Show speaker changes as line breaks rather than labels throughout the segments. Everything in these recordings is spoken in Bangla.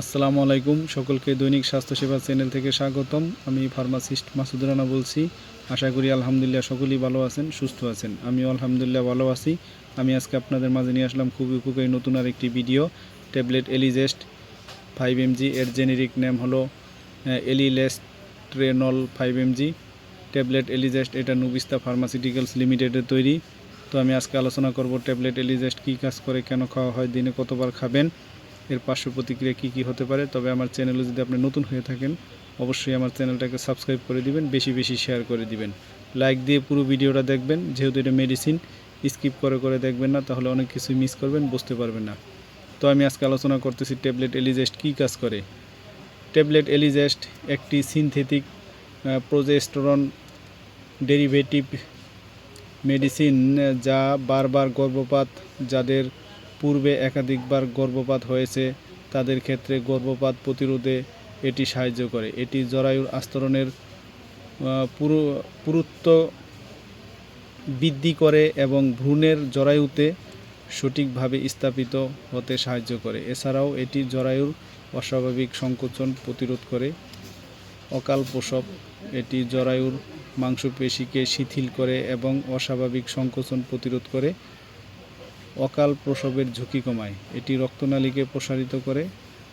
আসসালামু আলাইকুম, সকলকে দৈনিক স্বাস্থ্যসেবা চ্যানেল থেকে স্বাগতম। আমি ফার্মাসিস্ট মাসুদ রানা বলছি। আশা করি আলহামদুলিল্লাহ সকলেই ভালো আছেন, সুস্থ আছেন। আমিও আলহামদুলিল্লাহ ভালো আছি। আমি আজকে আপনাদের মাঝে নিয়ে আসলাম খুবই উপকারী নতুন আর একটি ভিডিও। ট্যাবলেট এলিজেস্ট ফাইভ এমজি এর জেনেরিক নেম হলো এলিলেস্ট্রেনল ফাইভ এমজি ট্যাবলেট এলিজেস্ট এটা নুবিস্তা ফার্মাসিউটিক্যালস লিমিটেডের তৈরি। তো আমি আজকে আলোচনা করব ট্যাবলেট এলিজেস্ট কী কাজ করে, কেন খাওয়া হয়, দিনে কতবার খাবেন। এর পার্শ্ব প্রতিক্রিয়া কী কী হতে পারে, তবে আমার চ্যানেলে যদি আপনি নতুন হয়ে থাকেন, অবশ্যই আমার চ্যানেলটাকে সাবস্ক্রাইব করে দিবেন, বেশি বেশি শেয়ার করে দিবেন। লাইক দিয়ে পুরো ভিডিওটা দেখবেন, যেহেতু এটা মেডিসিন স্কিপ করে করে দেখবেন না, তাহলে অনেক কিছুই মিস করবেন, বুঝতে পারবেন না। তো আমি আজকে আলোচনা করতেছি ট্যাবলেট এলিজেস্ট কী কাজ করে। ট্যাবলেট এলিজেস্ট একটি সিনথেটিক প্রোজেস্টোরন ডেরিভেটিভ মেডিসিন যা বারবার গর্ভপাত, যাদের পূর্বে একাধিকবার গর্ভপাত হয়েছে, তাদের ক্ষেত্রে গর্ভপাত প্রতিরোধে এটি সাহায্য করে। এটি জরায়ুর আস্তরণের পুরু, পুরুত্ব বৃদ্ধি করে এবং ভ্রূণের জরায়ুতে সঠিকভাবে স্থাপিত হতে সাহায্য করে। এছাড়াও এটি জরায়ুর অস্বাভাবিক সংকোচন প্রতিরোধ করে। অকাল প্রসব, এটি জরায়ুর মাংসপেশিকে শিথিল করে এবং অস্বাভাবিক সংকোচন প্রতিরোধ করে। অকাল প্রসবের ঝুঁকি কমায়। এটি রক্তনালীকে প্রসারিত করে,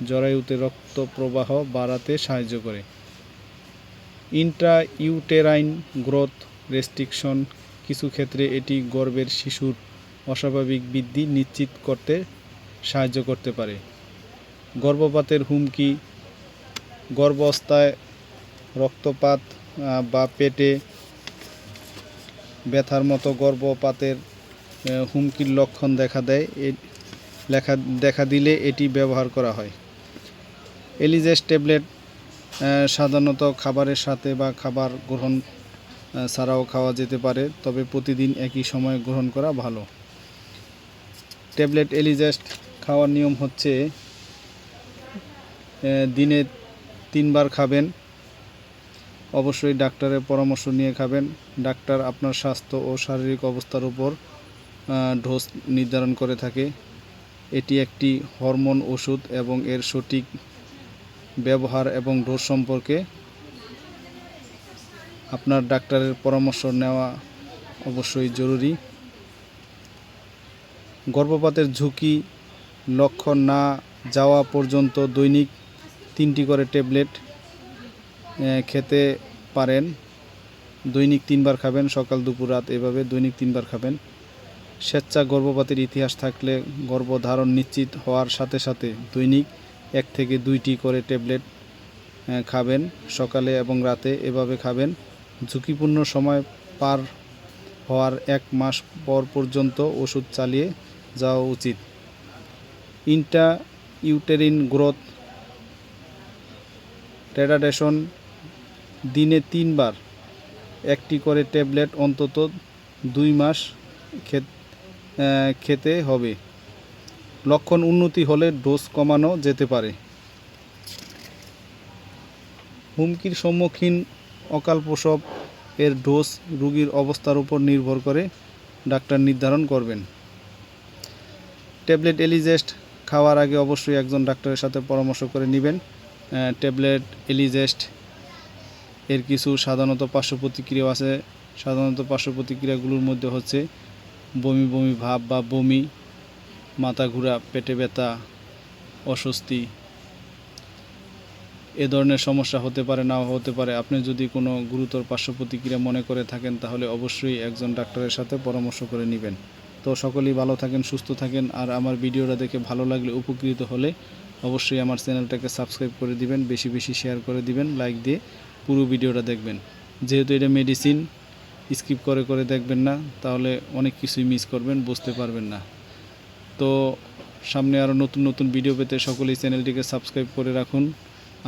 জরায়ুতে রক্ত প্রবাহ বাড়াতে সাহায্য করে। ইন্ট্রা ইউটেরাইন গ্রোথ রেস্ট্রিকশন কিছু ক্ষেত্রে এটি গর্ভের শিশুর অস্বাভাবিক বৃদ্ধি নিশ্চিত করতে সাহায্য করতে পারে। গর্ভপাতের হুমকি, গর্ভাবস্থায় রক্তপাত বা পেটে ব্যথার মতো গর্ভপাতের হুমকির লক্ষণ দেখা দেয়। লেখা, দেখা দিলে এটি ব্যবহার করা হয়। এলিজেস ট্যাবলেট সাধারণত খাবারের সাথে বা খাবার গ্রহণ ছাড়াও খাওয়া যেতে পারে, তবে প্রতিদিন একই সময় গ্রহণ করা ভালো। ট্যাবলেট এলিজেস্ট খাওয়ার নিয়ম হচ্ছে দিনে তিনবার খাবেন। অবশ্যই ডাক্তারের পরামর্শ নিয়ে খাবেন। ডাক্তার আপনার স্বাস্থ্য ও শারীরিক অবস্থার উপর ডোজ নির্ধারণ করে থাকে। এটি একটি হরমোন ওষুধ এবং এর সঠিক ব্যবহার এবং ডোজ সম্পর্কে আপনার ডাক্তারের পরামর্শ নেওয়া অবশ্যই জরুরি। গর্ভপাতের ঝুঁকি লক্ষণ না যাওয়া পর্যন্ত দৈনিক তিনটি করে ট্যাবলেট খেতে পারেন। দৈনিক তিনবার খাবেন, সকাল, দুপুর, রাত, এভাবে দৈনিক তিনবার খাবেন। স্বেচ্ছা গর্ভপাতের ইতিহাস থাকলে গর্ভধারণ নিশ্চিত হওয়ার সাথে সাথে দৈনিক এক থেকে দুইটি করে ট্যাবলেট খাবেন সকালে এবং রাতে। এভাবে খাবেন। ঝুঁকিপূর্ণ সময় পার হওয়ার এক মাস পর পর্যন্ত ওষুধ চালিয়ে যাওয়া উচিত। ইন্টা ইউটেরিন গ্রোথ টেরাডেশন দিনে তিনবার। একটি করে ট্যাবলেট অন্তত দুই মাস আহ, খেতে হবে। লক্ষণ উন্নতি হলে ডোজ কমানো যেতে পারে। হুমকির সম্মুখীন অকাল প্রসব এর ডোজ রোগীর অবস্থার উপর নির্ভর করে, ডাক্তার নির্ধারণ করবেন। ট্যাবলেট এলিজেস্ট খাওয়ার আগে অবশ্যই একজন ডাক্তারের সাথে পরামর্শ করে নেবেন। ট্যাবলেট এলিজেস্ট এর কিছু সাধারণত পার্শ্ব প্রতিক্রিয়া আছে। সাধারণত পার্শ্ব প্রতিক্রিয়াগুলোর মধ্যে হচ্ছে বমি বমি ভাব বা বমি, মাথা ঘোরা, পেটে ব্যথা, অস্বস্তি, এ ধরনের সমস্যা হতে পারে, নাও হতে পারে। আপনি যদি কোনো গুরুতর পার্শ্ব প্রতিক্রিয়া মনে করে থাকেন, তাহলে অবশ্যই একজন ডাক্তারের সাথে পরামর্শ করে নেবেন। তো সকলেই ভালো থাকেন, সুস্থ থাকেন, আর আমার ভিডিওটা দেখে ভালো লাগলে, উপকৃত হলে অবশ্যই আমার চ্যানেলটাকে সাবস্ক্রাইব করে দিবেন, বেশি বেশি শেয়ার করে দিবেন, লাইক দিয়ে পুরো ভিডিওটা দেখবেন। যেহেতু এটা মেডিসিন স্কিপ করে করে দেখবেন না, তাহলে অনেক কিছুই মিস করবেন, বুঝতে পারবেন না। তো সামনে আরও নতুন নতুন ভিডিও পেতে সকলেই চ্যানেলটিকে সাবস্ক্রাইব করে রাখুন।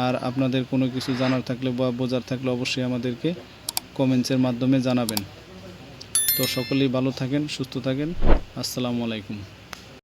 আর আপনাদের কোনো কিছু জানার থাকলে বা বোঝার থাকলে অবশ্যই আমাদেরকে কমেন্টসের মাধ্যমে জানাবেন। তো সকলেই ভালো থাকেন, সুস্থ থাকেন। আসসালামু আলাইকুম।